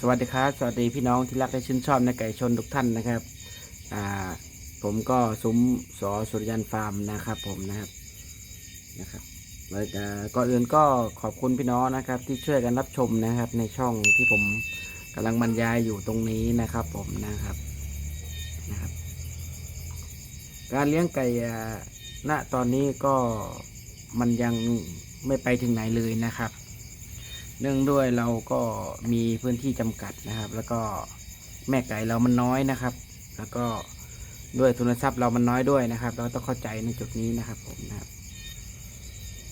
สวัสดีครับสวัสดีพี่น้องที่รักและชื่นชอบในไก่ชนทุกท่านนะครับอ่าผมก็ซุ้มสอสุริยันฟาร์มนะครับ ผมนะครับนะครับแล้วก็ก่อนอื่นก็ขอบคุณพี่น้องนะครับ ที่ช่วยกันรับชมนะครับ ในช่องที่ผมกำลังบรรยายอยู่ตรงนี้นะครับ ผมนะครับนะครับ การเลี้ยงไก่ณตอนนี้ก็มันยังไม่ไปถึงไหนเลยนะครับ เนื่องด้วยเราก็มีพื้นที่จำกัดนะครับ แล้วก็แม่ไก่เรามันน้อยนะครับ แล้วก็ด้วยทุนทรัพย์เรามันน้อยด้วยนะครับ เราต้องเข้าใจในจุดนี้นะครับผมนะครับ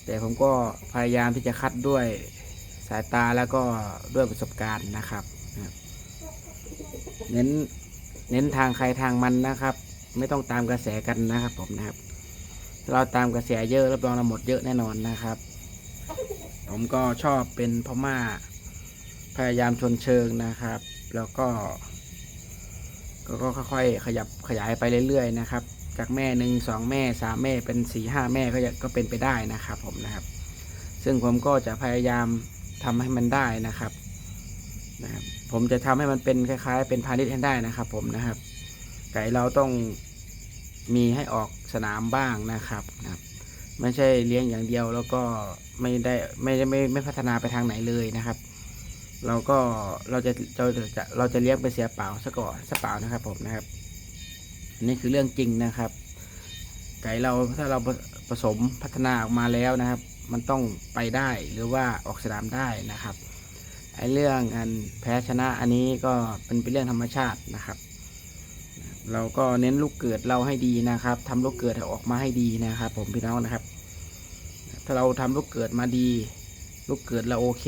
แต่ผมก็พยายามที่จะคัดด้วยสายตาแล้วก็ด้วยประสบการณ์นะครับ เน้นเน้นทางใครทางมันนะครับ ไม่ต้องตามกระแสกันนะครับผมนะครับ เราตามกระแสเยอะรับรองเราหมดเยอะแน่นอนนะครับ ผมก็ชอบเป็นพม่า พยายามชนเชิงนะครับ แล้วก็ ก็ค่อยๆขยับขยายไปเรื่อยๆนะครับ จากแม่หนึ่งสองแม่สามแม่เป็นสี่ห้าแม่ก็จะก็เป็นไปได้นะครับผมนะครับ ซึ่งผมก็จะพยายามทำให้มันได้นะครับนะครับ ผมจะทำให้มันเป็นคล้ายๆ เป็นพาณิชย์ให้ได้นะครับ ผมนะครับ ไก่เราต้องมีให้ออกสนามบ้างนะครับนะครับ ไม่ใช่เลี้ยงอย่างเดียวแล้วก็ไม่ได้ไม่ได้ไม่ไม่พัฒนาไปทางไหนเลยนะครับ เราก็เราจะเราจะเราจะเลี้ยงไปเสียเปล่าซะก่อนซะเปล่านะครับผมนะครับนี่คือเรื่องจริงนะครับ ไก่เราถ้าเราผสมพัฒนาออกมาแล้วนะครับ มันต้องไปได้หรือว่าออกสนามได้นะครับไอ้เรื่องอันแพ้ชนะอันนี้ก็เป็นเป็นเรื่องธรรมชาตินะครับ เราก็เน้นลูกเกิดเราให้ดีนะครับทำลูกเกิดออกมาให้ดีนะครับ ผมพี่น้องนะครับ ถ้าเราทำลูกเกิดมาดี ลูกเกิดเราโอเค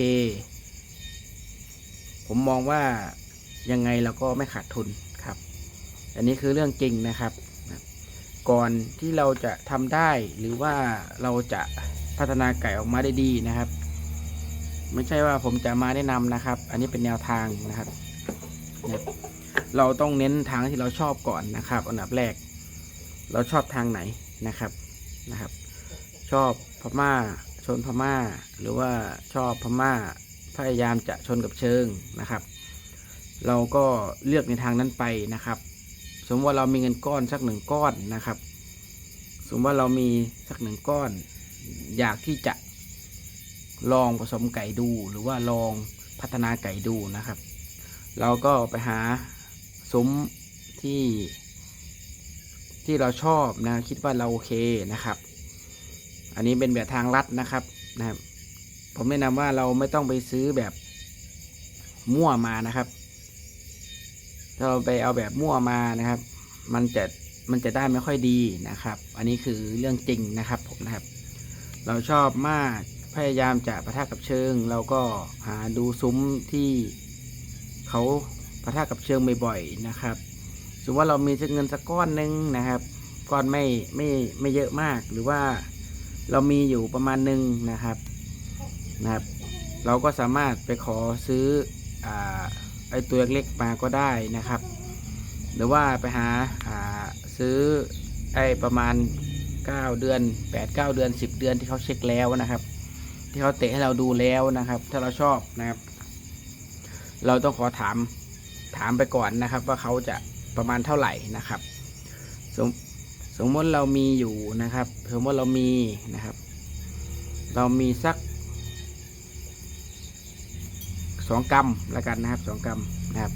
ผมมองว่ายังไงเราก็ไม่ขาดทุนครับ อันนี้คือเรื่องจริงนะครับ ก่อนที่เราจะทำได้หรือว่าเราจะพัฒนาไก่ออกมาได้ดีนะครับ ไม่ใช่ว่าผมจะมาแนะนำนะครับ อันนี้เป็นแนวทางนะครับนะครับ เราต้องเน้นทางที่เราชอบก่อนนะครับ อันดับแรก เราชอบทางไหนนะครับนะครับ ชอบพม่า ชนพม่า หรือว่าชอบพม่าพยายามจะชนกับเชิงนะครับ เราก็เลือกในทางนั้นไปนะครับ สมมติว่าเรามีเงินก้อนสักหนึ่งก้อนนะครับ สมมติว่าเรามีสักหนึ่งก้อน อยากที่จะลองผสมไก่ดู หรือว่าลองพัฒนาไก่ดูนะครับ เราก็ไปหา ซุ้มที่ที่เราชอบนะคิดว่าเราโอเคนะครับ อันนี้เป็นแบบทางลัดนะครับนะครับ ผมแนะนำว่าเราไม่ต้องไปซื้อแบบมั่วมานะครับ ถ้าเราไปเอาแบบมั่วมานะครับ มันจะมันจะได้ไม่ค่อยดีนะครับ อันนี้คือเรื่องจริงนะครับผมนะครับ เราชอบมากพยายามจะประทะกับเชิง เราก็หาดูซุ้มที่เขา ประทะกับเชิงบ่อยๆนะครับสมมติว่าเรามีเงินสักก้อนหนึ่งนะครับ ก้อนไม่ไม่ไม่เยอะมากหรือว่าเรามีอยู่ประมาณหนึ่งนะครับนะครับ เราก็สามารถไปขอซื้ออไอตัวเล็กๆมาก็ได้นะครับ หรือว่าไปหาาซื้อไอประมาณ 9 เดือน 8 9 เดือน 10 เดือนที่เขาเช็คแล้วนะครับ ที่เขาเตะให้เราดูแล้วนะครับ ถ้าเราชอบนะครับ เราต้องขอถาม ถามไปก่อนนะครับ ว่าเขาจะประมาณเท่าไหร่นะครับสมสมมติเรามีอยู่นะครับ สมมติเรามีนะครับ เรามีสักสองกรัมแล้วกันนะครับสองกรัมนะครับ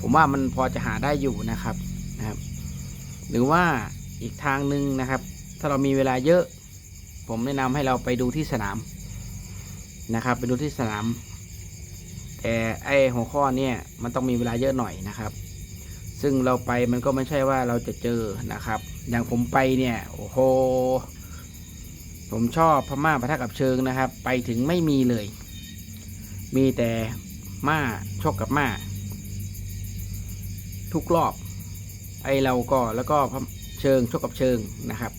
ผมว่ามันพอจะหาได้อยู่นะครับนะครับ หรือว่าอีกทางหนึ่งนะครับ ถ้าเรามีเวลาเยอะ ผมแนะนำให้เราไปดูที่สนามนะครับ ไปดูที่สนาม แต่ไอหัวข้อเนี่ยมันต้องมีเวลาเยอะหน่อยนะครับ ซึ่งเราไปมันก็ไม่ใช่ว่าเราจะเจอนะครับ อย่างผมไปเนี่ยโอ้โหผมชอบพม่าปะทะกับเชิงนะครับ ไปถึงไม่มีเลย มีแต่ม่าชกกับม่า ทุกรอบ ไอเราก็แล้วก็เชิงชกกับเชิงนะครับ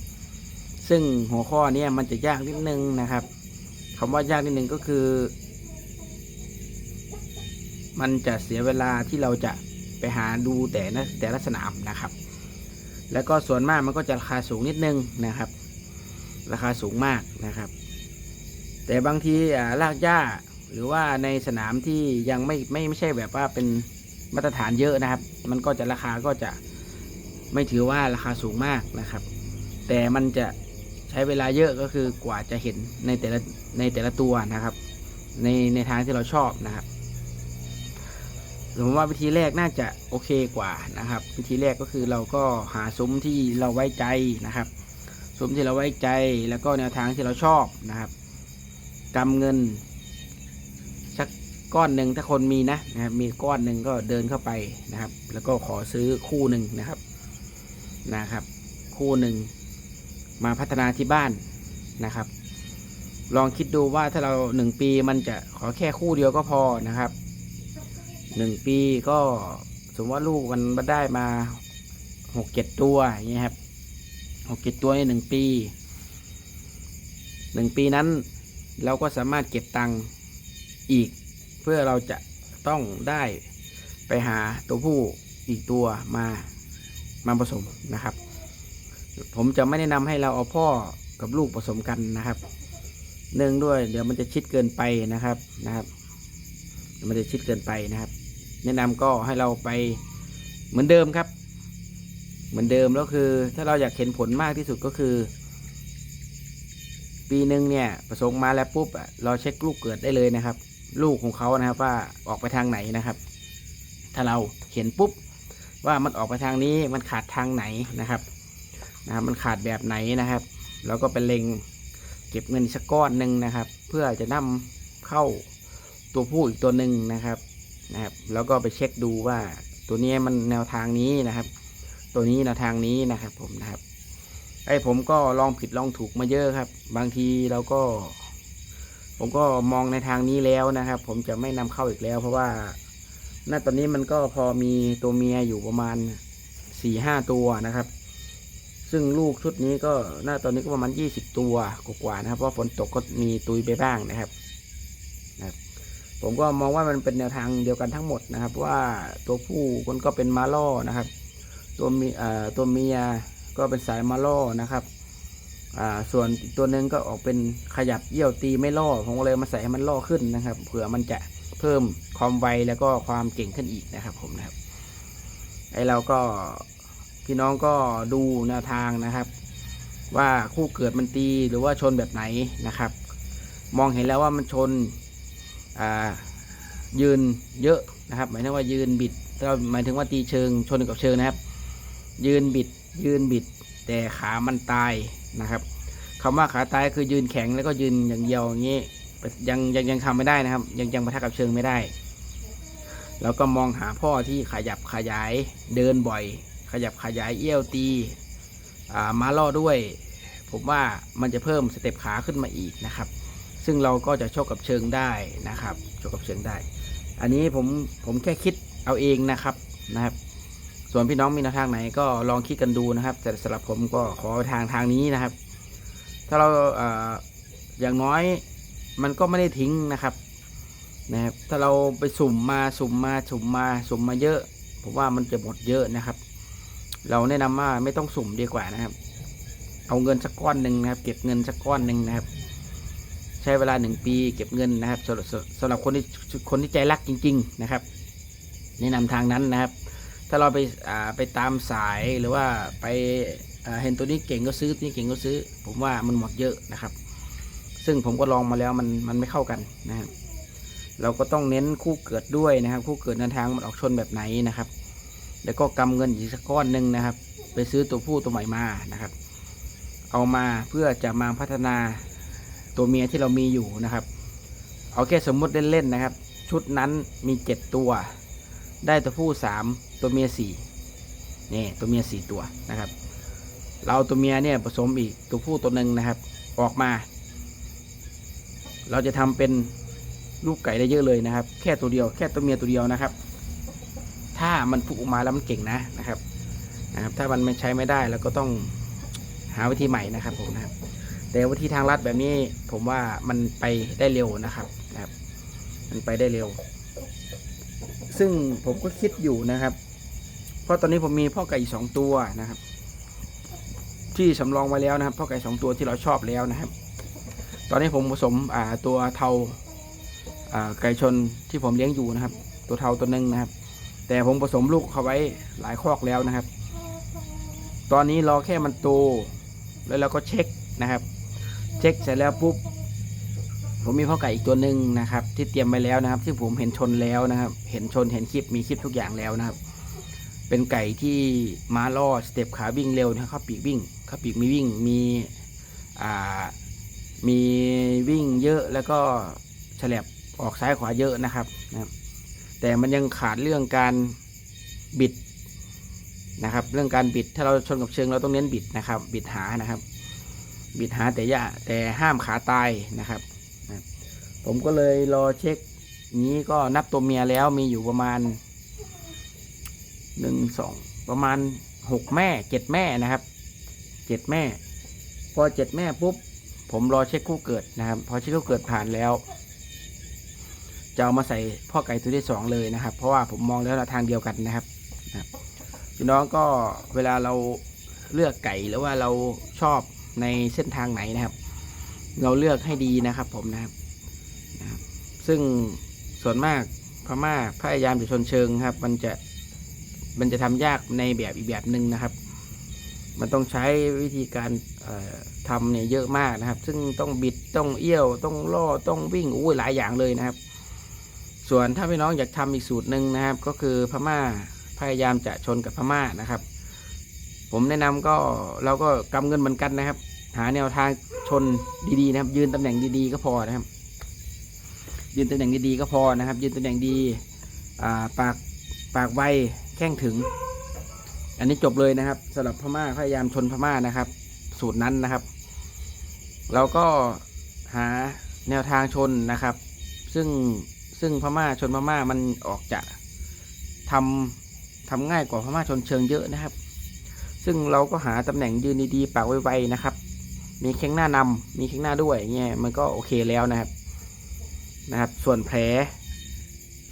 ซึ่งหัวข้อเนี้มันจะยากนิดนึงนะครับคำว่ายากนิดนึงก็คือ มันจะเสียเวลาที่เราจะไปหาดูแต่ละแต่ละสนามนะครับ แล้วก็ส่วนมากมันก็จะราคาสูงนิดนึงนะครับ ราคาสูงมากนะครับ แต่บางทีอ่ารากหญ้าหรือว่าในสนามที่ยังไม่ไม่ไม่ใช่แบบว่าเป็นมาตรฐานเยอะนะครับ มันก็จะราคาก็จะไม่ถือว่าราคาสูงมากนะครับ แต่มันจะใช้เวลาเยอะก็คือกว่าจะเห็นในแต่ละในแต่ละตัวนะครับ ในในทางที่เราชอบนะครับ ผมว่าวิธีแรกน่าจะโอเคกว่านะครับ วิธีแรกก็คือเราก็หาซุ้มที่เราไว้ใจนะครับซุ้มที่เราไว้ใจแล้วก็แนวทางที่เราชอบนะครับกำเงินสักก้อนหนึ่งถ้าคนมีนะนะครับมีก้อนหนึ่งก็เดินเข้าไปนะครับ แล้วก็ขอซื้อคู่หนึ่งนะครับนะครับ คู่หนึ่งมาพัฒนาที่บ้านนะครับ ลองคิดดูว่าถ้าเราหนึ่งปีมันจะขอแค่คู่เดียวก็พอนะครับ หนึ่งปีก็สมมติว่าลูกมันได้มาหกเจ็ดตัวอย่างเงี้ครับหกเจ็ดตัวในหนึ่งปีหนึ่งปีนั้นเราก็สามารถเก็บตังค์อีก เพื่อเราจะต้องได้ไปหาตัวผู้อีกตัวมามาผสมนะครับ ผมจะไม่แนะนำให้เราเอาพ่อกับลูกผสมกันนะครับ เนื่องด้วยเดี๋ยวมันจะชิดเกินไปนะครับนะครับ มันจะชิดเกินไปนะครับ แนะนำก็ให้เราไปเหมือนเดิมครับ เหมือนเดิมแล้วคือ ถ้าเราอยากเห็นผลมากที่สุดก็คือ ปีหนึ่งเนี่ยผสมมาแล้วปุ๊บอะเราเช็คลูกเกิดได้เลยนะครับ ลูกของเขานะครับว่าออกไปทางไหนนะครับ ถ้าเราเห็นปุ๊บว่ามันออกไปทางนี้มันขาดทางไหนนะครับนะครับมันขาดแบบไหนนะครับ เราก็ไปเล็งเก็บเงินสักก้อนหนึ่งนะครับ เพื่อจะนำเข้าตัวผู้อีกตัวหนึ่งนะครับ นะครับ แล้วก็ไปเช็คดูว่า ตัวนี้มันแนวทางนี้นะครับ ตัวนี้แนวทางนี้นะครับ ผมนะครับ ไอ้ผมก็ลองผิดลองถูกมาเยอะครับ บางทีเราก็ ผมก็มองในทางนี้แล้วนะครับ ผมจะไม่นำเข้าอีกแล้ว เพราะว่าณตอนนี้มันก็พอมีตัวเมียอยู่ประมาณสี่ห้าตัวนะครับ ซึ่งลูกชุดนี้ก็น่าตอนนี้ก็ประมาณยี่สิบตัวกว่าๆนะครับ เพราะฝนตกก็มีตุยไปบ้างนะครับนะครับ ผมก็มองว่ามันเป็นแนวทางเดียวกันทั้งหมดนะครับ ว่าตัวผู้มันก็เป็นมาล่อนะครับ ตัวมีอ่าตัวเมียก็เป็นสายมาล่อนะครับอ่าส่วนอีกตัวหนึ่งก็ออกเป็นขยับเยี่ยวตีไม่ล่อผมก็เลยมาใส่ให้มันล่อขึ้นนะครับเผื่อมันจะเพิ่มความไวแล้วก็ความเก่งขึ้นอีกนะครับผมนะครับไอเราก็พี่น้องก็ดูแนวทางนะครับ ว่าคู่เกิดมันตีหรือว่าชนแบบไหนนะครับ มองเห็นแล้วว่ามันชน ยืนเยอะนะครับ หมายถึงว่ายืนบิดก็หมายถึงว่าตีเชิงชนกับเชิงนะครับ ยืนบิด ยืนบิด แต่ขามันตายนะครับคำว่าขาตายคือยืนแข็งแล้วก็ยืนอย่างเดียวอย่างนี้ยังยังยังทำไม่ได้นะครับ ยังยังปะทะกับเชิงไม่ได้แล้วก็มองหาพ่อที่ขยับขยายเดินบ่อย ขยับขยายเอี้ยวตีมาล่อด้วย ผมว่ามันจะเพิ่มสเต็ปขาขึ้นมาอีกนะครับ ซึ่งเราก็จะชกกับเชิงได้นะครับชกกับเชิงได้ อันนี้ผมผมแค่คิดเอาเองนะครับนะครับ ส่วนพี่น้องมีแนวทางไหนก็ลองคิดกันดูนะครับ แต่สำหรับผมก็ขอทางทางนี้นะครับ ถ้าเราเอออย่างน้อยมันก็ไม่ได้ทิ้งนะครับนะครับถ้าเราไปสุ่มมาสุ่มมาสุ่มมาสุ่มมาเยอะผมว่ามันจะหมดเยอะนะครับ เราแนะนำว่าไม่ต้องสุ่มดีกว่านะครับ เอาเงินสักก้อนหนึ่งนะครับ เก็บเงินสักก้อนหนึ่งนะครับ ใช้เวลาหนึ่งปีเก็บเงินนะครับสำหรับสำหรับคนที่คนที่ใจรักจริง ๆ นะครับ แนะนำทางนั้นนะครับ ถ้าเราไปอ่าไปตามสายหรือว่าไปเห็นตัวนี้เก่งก็ซื้อตัวนี้เก่งก็ซื้อ ผมว่ามันหมดเยอะนะครับ ซึ่งผมก็ลองมาแล้วมันมันไม่เข้ากันนะครับ เราก็ต้องเน้นคู่เกิดด้วยนะครับ คู่เกิดในทางมันออกชนแบบไหนนะครับ แล้วก็กำเงินอีกสักก้อนหนึ่งนะครับ ไปซื้อตัวผู้ตัวใหม่มานะครับ เอามาเพื่อจะมาพัฒนา ตัวเมียที่เรามีอยู่นะครับ เอาแค่สมมุติเล่นๆนะครับ ชุดนั้นมีเจ็ดตัว ได้ตัวผู้สามตัวเมียสี่นี่ตัวเมียสี่ตัวนะครับ เราตัวเมียเนี่ยผสมอีกตัวผู้ตัวหนึ่งนะครับ ออกมา เราจะทำเป็นลูกไก่ได้เยอะเลยนะครับ แค่ตัวเดียวแค่ตัวเมียตัวเดียวนะครับ ถ้ามันพุกออกมาแล้วมันเก่งนะนะครับนะครับ ถ้ามันไม่ใช้ไม่ได้เราก็ต้องหาวิธีใหม่นะครับผมนะครับ แต่วิธีทางลัดแบบนี้ผมว่ามันไปได้เร็วนะครับนะครับ มันไปได้เร็ว ซึ่งผมก็คิดอยู่นะครับ เพราะตอนนี้ผมมีพ่อไก่สองตัวนะครับ ที่สำรองไว้แล้วนะครับพ่อไก่สองตัวที่เราชอบแล้วนะครับ ตอนนี้ผมผสมตัวเทาอ่าไก่ชนที่ผมเลี้ยงอยู่นะครับ ตัวเทาตัวหนึ่งนะครับ แต่ผมผสมลูกเขาไว้หลายคอกแล้วนะครับ ตอนนี้รอแค่มันโตแล้วเราก็เช็คนะครับ เช็คเสร็จแล้วปุ๊บผมมีพ่อไก่อีกตัวหนึ่งนะครับ ที่เตรียมไว้แล้วนะครับ ที่ผมเห็นชนแล้วนะครับ เห็นชนเห็นคลิปมีคลิปทุกอย่างแล้วนะครับ เป็นไก่ที่ม้าล่อสเต็ปขาวิ่งเร็วนะครับปีกวิ่งขาปีกมีวิ่งมีอ่ามีวิ่งเยอะแล้วก็ฉลับออกซ้ายขวาเยอะนะครับนะครับ แต่มันยังขาดเรื่องการบิดนะครับ เรื่องการบิดถ้าเราชนกับเชิงเราต้องเน้นบิดนะครับ บิดหานะครับ บิดหาแต่ย่าแต่ห้ามขาตายนะครับ ผมก็เลยรอเช็คนี้ก็นับตัวเมียแล้วมีอยู่ประมาณหนึ่งสองประมาณหกแม่เจ็ดแม่นะครับเจ็ดแม่ พอเจ็ดแม่ปุ๊บ ผมรอเช็คคู่เกิดนะครับ พอเช็คคู่เกิดผ่านแล้วจะเอามาใส่พ่อไก่ตัวที่สองเลยนะครับ เพราะว่าผมมองแล้วทางเดียวกันนะครับนะครับพี่น้องก็เวลาเราเลือกไก่หรือว่าเราชอบ ในเส้นทางไหนนะครับ เราเลือกให้ดีนะครับ ผมนะครับนะครับ ซึ่งส่วนมากพม่าพยายามจะชนเชิงครับ มันจะมันจะทำยากในแบบอีกแบบหนึ่งนะครับ มันต้องใช้วิธีการทำเนี่ยเยอะมากนะครับ ซึ่งต้องบิดต้องเอี้ยวต้องล่อต้องวิ่งอุ้ยหลายอย่างเลยนะครับ ส่วนถ้าพี่น้องอยากทำอีกสูตรหนึ่งนะครับ ก็คือพม่าพยายามจะชนกับพม่านะครับ ผมแนะนำก็เราก็กำเงินเหมือนกันนะครับ หาแนวทางชนดีๆนะครับ ยืนตำแหน่งดีๆก็พอนะครับ ยืนตำแหน่งดีๆก็พอนะครับ ยืนตำแหน่งดีอ่าปากปากไวแข้งถึง อันนี้จบเลยนะครับสำหรับพม่าพยายามชนพม่านะครับ สูตรนั้นนะครับ เราก็หาแนวทางชนนะครับ ซึ่งซึ่งพม่าชนพม่ามันออกจะทำทำง่ายกว่าพม่าชนเชิงเยอะนะครับ ซึ่งเราก็หาตำแหน่งยืนดีๆปากไวๆนะครับ มีแข้งหน้านำมีแข้งหน้าด้วยเงี้ยมันก็โอเคแล้วนะครับนะครับ ส่วนแผล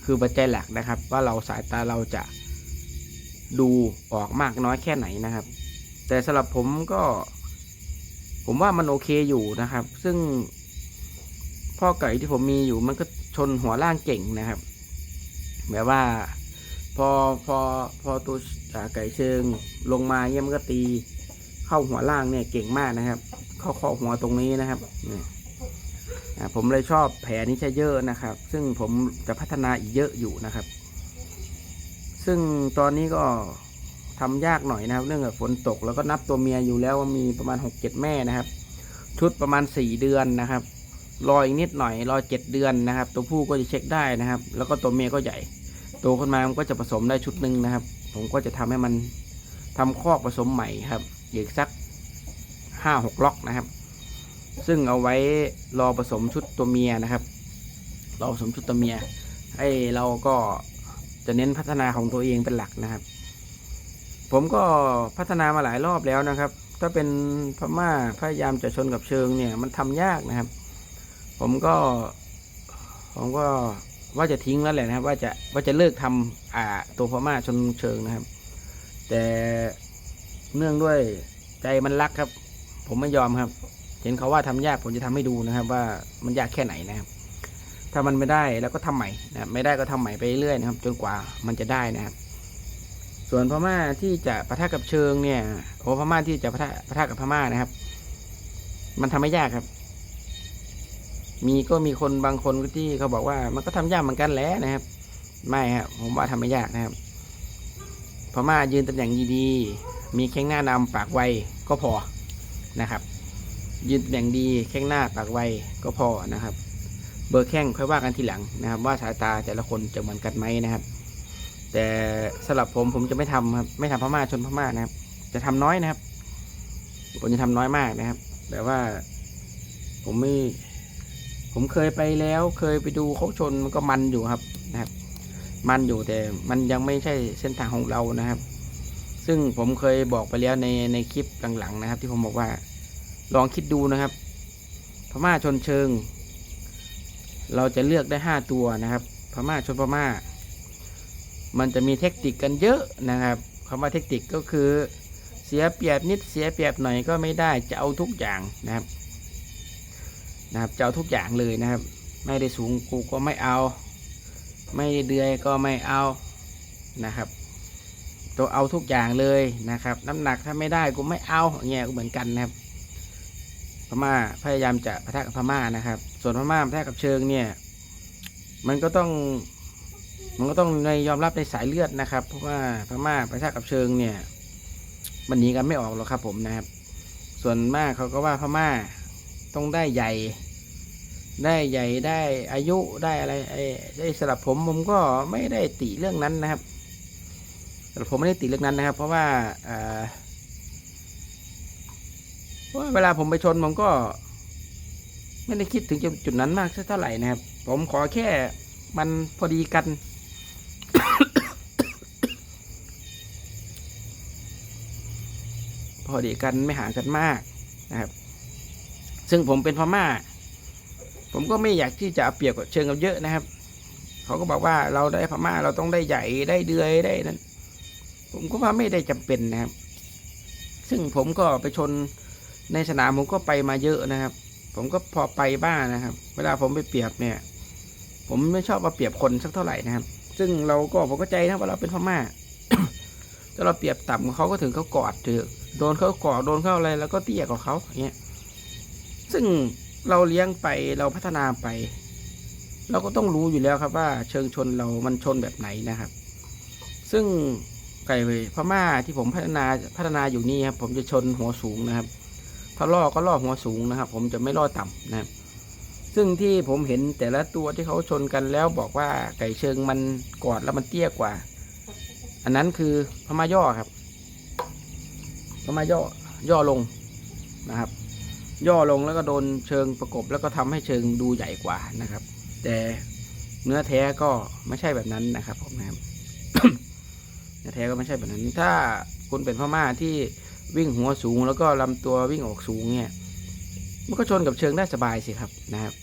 คือปัจจัยหลักนะครับ ว่าเราสายตาเราจะดูออกมากน้อยแค่ไหนนะครับ แต่สำหรับผมก็ ผมว่ามันโอเคอยู่นะครับ ซึ่งพ่อไก่ที่ผมมีอยู่มันก็ชนหัวล่างเก่งนะครับแบบว่า พอพอพอตัวไก่เชิงลงมาเนี่ยมันก็ตี เข้าหัวล่างเนี่ยเก่งมากนะครับ เข้าข้อหัวตรงนี้นะครับเนี่ยผมเลยชอบแผลนี้ใช้เยอะนะครับ ซึ่งผมจะพัฒนาอีกเยอะอยู่นะครับ ซึ่งตอนนี้ก็ทำยากหน่อยนะครับเรื่องกับฝนตกแล้วก็นับตัวเมียอยู่แล้วว่ามีประมาณหกเจ็ดแม่นะครับ ชุดประมาณสี่เดือนนะครับรออีกนิดหน่อยรอเจ็ดเดือนนะครับ ตัวผู้ก็จะเช็คได้นะครับ แล้วก็ตัวเมียก็ใหญ่ โตขึ้นมามันก็จะผสมได้ชุดหนึ่งนะครับ ผมก็จะทำให้มันทำคอกผสมใหม่ครับอีกสักห้าหกล็อกนะครับ ซึ่งเอาไว้รอผสมชุดตัวเมียนะครับรอผสมชุดตัวเมียให้เราก็จะเน้นพัฒนาของตัวเองเป็นหลักนะครับ ผมก็พัฒนามาหลายรอบแล้วนะครับ ถ้าเป็นพม่าพยายามจะชนกับเชิงเนี่ยมันทำยากนะครับ ผมก็ผมก็ ว่าจะทิ้งแล้วแหละนะครับ ว่าจะว่าจะเลิกทำอ่าตัวพม่าชนเชิงนะครับ แต่เนื่องด้วยใจมันรักครับ ผมไม่ยอมครับ เห็นเขาว่าทำยากผมจะทำให้ดูนะครับ ว่ามันยากแค่ไหนนะครับ ถ้ามันไม่ได้แล้วก็ทำใหม่นะไม่ได้ก็ทำใหม่ไปเรื่อยนะครับ จนกว่ามันจะได้นะครับ ส่วนพม่าที่จะประทะกับเชิงเนี่ยโอ้พม่าที่จะประทะประทะกับพม่านะครับ มันทำไม่ยากครับ มีก็มีคนบางคนที่เขาบอกว่ามันก็ทำยากเหมือนกันแหล้วนะครับ ไม่ครับผมว่าทำไม่ยากนะครับพม่ายืนตำแหน่งดีๆ มีแข้งหน้านำปากไวก็พอนะครับ ยืนตำแหน่งดีแข้งหน้าปากไวก็พอนะครับ เบอร์แข้งค่อยว่ากันทีหลังนะครับ ว่าสายตาแต่ละคนจะเหมือนกันไหมนะครับ แต่สำหรับผมผมจะไม่ทำครับไม่ทำพม่าชนพม่านะครับ จะทำน้อยนะครับผมจะทำน้อยมากนะครับ แต่ว่าผมไม่ ผมเคยไปแล้วเคยไปดูเขาชนมันก็มันอยู่ครับนะครับ มันอยู่แต่มันยังไม่ใช่เส้นทางของเรานะครับ ซึ่งผมเคยบอกไปแล้วในในคลิปหลังๆนะครับ ที่ผมบอกว่าลองคิดดูนะครับพม่าชนเชิง เราจะเลือกได้ห้าตัวนะครับพม่าชนพม่า มันจะมีเทคนิคกันเยอะนะครับคำว่าเทคนิคก็คือเสียเปรียบนิดเสียเปรียบหน่อยก็ไม่ได้จะเอาทุกอย่างนะครับ นะครับจะเอาทุกอย่างเลยนะครับ ไม่ได้สูงกูก็ไม่เอา ไม่ได้เดือยก็ไม่เอานะครับ ตัวเอาทุกอย่างเลยนะครับ น้ำหนักถ้าไม่ได้กูไม่เอาอย่างเงี้ยก็เหมือนกันนะครับพม่าพยายามจะปะทะกับพม่านะครับ ส่วนพม่าปะทะกับเชิงเนี่ย มันก็ต้องมันก็ต้องในยอมรับในสายเลือดนะครับ เพราะว่าพม่าปะทะกับเชิงเนี่ยมันหนีกันไม่ออกหรอกครับผมนะครับ ส่วนมากเขาก็ว่าพม่า ต้องได้ใหญ่ ได้ใหญ่ได้อายุได้อะไรไอ้ไอ้สำหรับผมผมก็ไม่ได้ติเรื่องนั้นนะครับสำหรับผมไม่ได้ติเรื่องนั้นนะครับเพราะว่าเพราะว่าเวลาผมไปชนผมก็ ไม่ได้คิดถึงจุดนั้นมากเท่าไหร่นะครับ ผมขอแค่มันพอดีกันพอดีกันไม่ห่างกันมากนะครับ ซึ่งผมเป็นพม่า ผมก็ไม่อยากที่จะเปรียบเชิงกับเยอะนะครับ เขาก็บอกว่าเราได้พม่าเราต้องได้ใหญ่ได้เดือยได้นั้น ผมก็ว่าไม่ได้จำเป็นนะครับ ซึ่งผมก็ไปชนในสนามผมก็ไปมาเยอะนะครับ ผมก็พอไปบ้างนะครับ เวลาผมไปเปรียบเนี่ย ผมไม่ชอบมาเปรียบคนสักเท่าไหร่นะครับ ซึ่งเราก็ผมก็ใจนะว่าเราเป็นพม่าถ้าเราเปรียบต่ำเขาก็ถึงเขากอดเถอโดนเขากอดโดนเขาอะไรแล้วก็เตี้ยกว่าเขาอย่างเงี้ย ซึ่งเราเลี้ยงไปเราพัฒนาไป เราก็ต้องรู้อยู่แล้วครับว่าเชิงชนเรามันชนแบบไหนนะครับ ซึ่งไก่พม่าที่ผมพัฒนาพัฒนาอยู่นี่ครับ ผมจะชนหัวสูงนะครับ ถ้าล่อก็ล่อหัวสูงนะครับ ผมจะไม่ล่อต่ำนะครับ ซึ่งที่ผมเห็นแต่ละตัวที่เขาชนกันแล้วบอกว่าไก่เชิงมันกอดแล้วมันเตี้ยกว่า อันนั้นคือพม่าย่อครับพม่าย่อย่อลงนะครับ ย่อลงแล้วก็โดนเชิงประกบ แล้วก็ทำให้เชิงดูใหญ่กว่านะครับ แต่เนื้อแท้ก็ไม่ใช่แบบนั้นนะครับผมนะครับเนื้อแท้ก็ไม่ใช่แบบนั้น ถ้าคุณเป็นพม่าที่วิ่งหัวสูง แล้วก็ลำตัววิ่งออกสูงเนี่ยมันก็ชนกับเชิงได้สบายสิครับนะครับ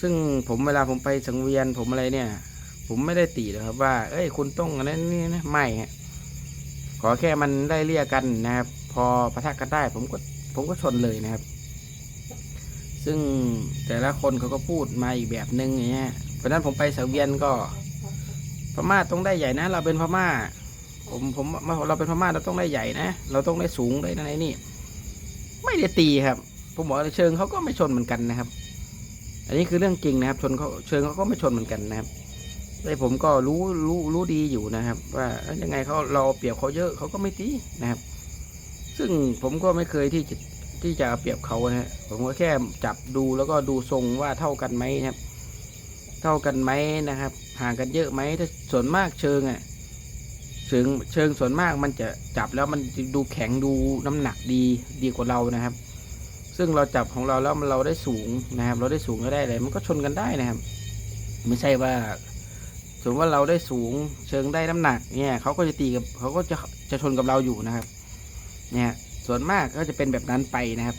ซึ่งผมเวลาผมไปสังเวียนผมอะไรเนี่ย ผมไม่ได้ตีเลยครับ ว่า เอ้ยคุณต้องอันนั้นนี่นะไม่ฮะขอแค่มันได้เรียกกันนะครับ พอประทะกันได้ผมก็ผมก็ชนเลยนะครับ ซึ่งแต่ละคนเขาก็พูดมาอีกแบบนึงอย่างเงี้ยเพราะนั้นผมไปสังเวียนก็พม่าต้องได้ใหญ่นะ เราเป็นพม่า ผมผมเราเป็นพม่าเราต้องได้ใหญ่นะ เราต้องได้สูงได้ในไอ้นี่ ไม่ได้ตีครับ ผมบอกเชิงเขาก็ไม่ชนเหมือนกันนะครับ อันนี้คือเรื่องจริงนะครับ ชนเขาเชิงเขาก็ไม่ชนเหมือนกันนะครับแต่ผมก็รู้รู้รู้ดีอยู่นะครับ ว่ายังไงเขาเราเปรียบเขาเยอะเขาก็ไม่ตีนะครับ ซึ่งผมก็ไม่เคยที่จะ ที่จะเปรียบเขานะฮะผมก็แค่จับดูแล้วก็ดูทรงว่าเท่ากันไหมนะครับ เท่ากันไหมนะครับ ห่างกันเยอะไหมถ้าส่วนมากเชิงอะเชิงเชิงส่วนมากมันจะจับแล้วมันดูแข็งดูน้ำหนักดีดีกว่าเรานะครับ ซึ่งเราจับของเราแล้วมันเราได้สูงนะครับ เราได้สูงก็ได้อะไรมันก็ชนกันได้นะครับ ไม่ใช่ว่าสมมติว่าเราได้สูงเชิงได้น้ำหนักเนี่ยเขาก็จะตีกับเขาก็จะจะชนกับเราอยู่นะครับ เนี่ย ส่วนมากก็จะเป็นแบบนั้นไปนะครับ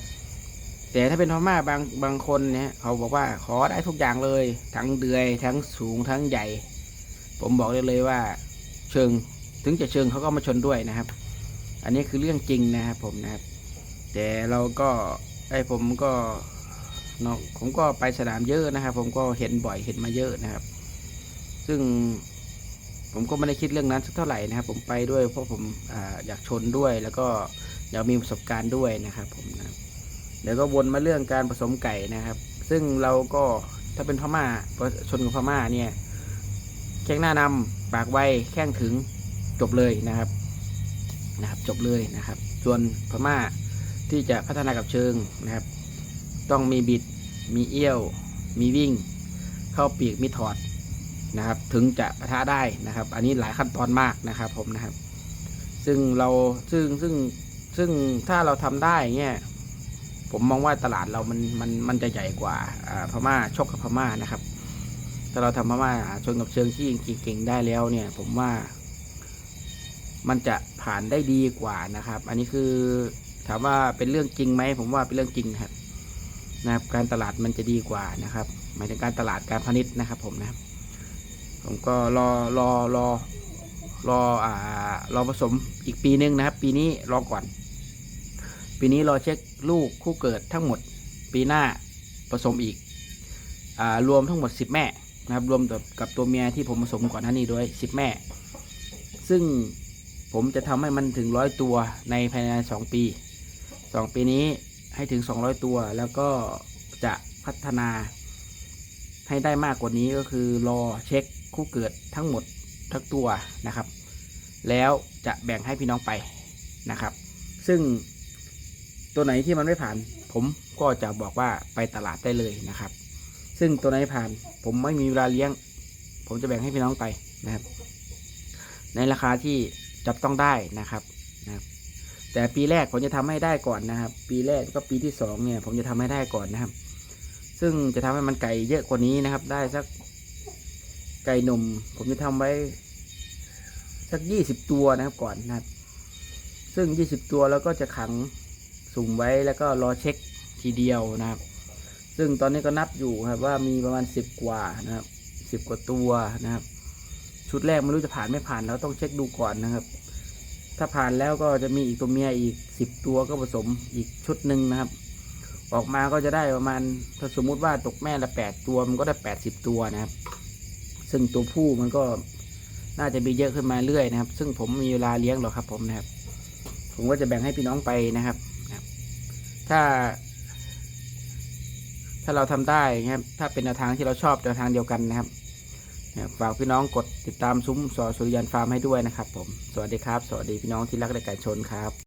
แต่ถ้าเป็นพม่าบางบางคนเนี่ยเขาบอกว่าขอได้ทุกอย่างเลย ทั้งเดือยทั้งสูงทั้งใหญ่ ผมบอกได้เลยว่า เชิงถึงจะเชิงเขาก็มาชนด้วยนะครับ อันนี้คือเรื่องจริงนะครับผมนะครับ แต่เราก็ไอ้ผมก็เนาะผมก็ไปสนามเยอะนะครับ ผมก็เห็นบ่อยเห็นมาเยอะนะครับ ซึ่งผมก็ไม่ได้คิดเรื่องนั้นสักเท่าไหร่นะครับ ผมไปด้วยเพราะผมออยากชนด้วยแล้วก็ อยามีประสบการณ์ด้วยนะครับผมนะเดี๋ยวก็วนมาเรื่องการผสมไก่นะครับ ซึ่งเราก็ถ้าเป็นพม่าชนกับพม่าเนี่ยแข้งหน้านำปากไวแข้งถึงจบเลยนะครับนะครับ จบเลยนะครับ ส่วนพม่าที่จะพัฒนากับเชิงนะครับ ต้องมีบิด มีเอี้ยว มีวิ่ง เข้าปีกมีถอดนะครับ ถึงจะปะทะได้นะครับ อันนี้หลายขั้นตอนมากนะครับผมนะครับ ซึ่งเราซึ่งซึ่ง ซึ่งถ้าเราทำได้เงี้ยผมมองว่าตลาดเรามันมันมันจะใหญ่กว่าพม่าชกกับพม่านะครับ ถ้าเราทำพม่าชนกับเชิงที่เก่งๆได้แล้วเนี่ย ผมว่า มันจะผ่านได้ดีกว่านะครับ อันนี้คือถามว่าเป็นเรื่องจริงไหมผมว่าเป็นเรื่องจริงครับนะครับการตลาดมันจะดีกว่านะครับ หมายถึงการตลาดการพาณิชย์นะครับ ผมนะครับ ผมก็รอรอรอรออ่ารอผสมอีกปีนึงนะครับ ปีนี้รอก่อน ปีนี้รอเช็คลูกคู่เกิดทั้งหมด ปีหน้าผสมอีกอรวมทั้งหมด 10 แม่นะครับรวมกับตัวเมียที่ผมผสมก่อนหน้านี้ด้วย 10 แม่ ซึ่งผมจะทำให้มันถึงร้อยตัวในภายใน 2 ปี 2 ปีนี้ให้ถึง 200 ตัวแล้วก็จะพัฒนาให้ได้มากกว่านี้ก็คือรอเช็คคู่เกิดทั้งหมดทั้งตัวนะครับ แล้วจะแบ่งให้พี่น้องไปนะครับ ซึ่ง ตัวไหนที่มันไม่ผ่าน ผมก็จะบอกว่าไปตลาดได้เลยนะครับ ซึ่งตัวไหนผ่าน ผมไม่มีเวลาเลี้ยง ผมจะแบ่งให้พี่น้องไปนะครับ ในราคาที่จับต้องได้นะครับนะครับแต่ปีแรกผมจะทำให้ได้ก่อนนะครับ ปีแรกก็ปีที่สองเนี่ย ผมจะทำให้ได้ก่อนนะครับ ซึ่งจะทำให้มันไก่เยอะกว่านี้นะครับ ได้สักไก่หนุ่ม ผมจะทำไว้ สักยี่สิบตัวนะครับก่อนนะครับ ซึ่งยี่สิบตัวแล้วก็จะขัง สุ่มไว้แล้วก็รอเช็คทีเดียวนะครับ ซึ่งตอนนี้ก็นับอยู่ครับว่ามีประมาณสิบกว่านะครับสิบกว่าตัวนะครับ ชุดแรกไม่รู้จะผ่านไม่ผ่านแล้วต้องเช็คดูก่อนนะครับ ถ้าผ่านแล้วก็จะมีอีกตัวเมียอีกสิบตัวก็ผสมอีกชุดหนึ่งนะครับ ออกมาก็จะได้ประมาณถ้าสมมุติว่าตกแม่ละแปดตัวมันก็ได้แปดสิบตัวนะครับ ซึ่งตัวผู้มันก็น่าจะมีเยอะขึ้นมาเรื่อยนะครับ ซึ่งผมมีเวลาเลี้ยงหรอกครับผมนะครับ ผมก็จะแบ่งให้พี่น้องไปนะครับ ถ้า ถ้าเราทำได้นะครับถ้าเป็นแนวทางที่เราชอบแนวทางเดียวกันนะครับนะครับฝากพี่น้องกดติดตามซุ้มสอสุริยันฟาร์มให้ด้วยนะครับ ผม สวัสดีครับ สวัสดีพี่น้องที่รักและไก่ชนครับ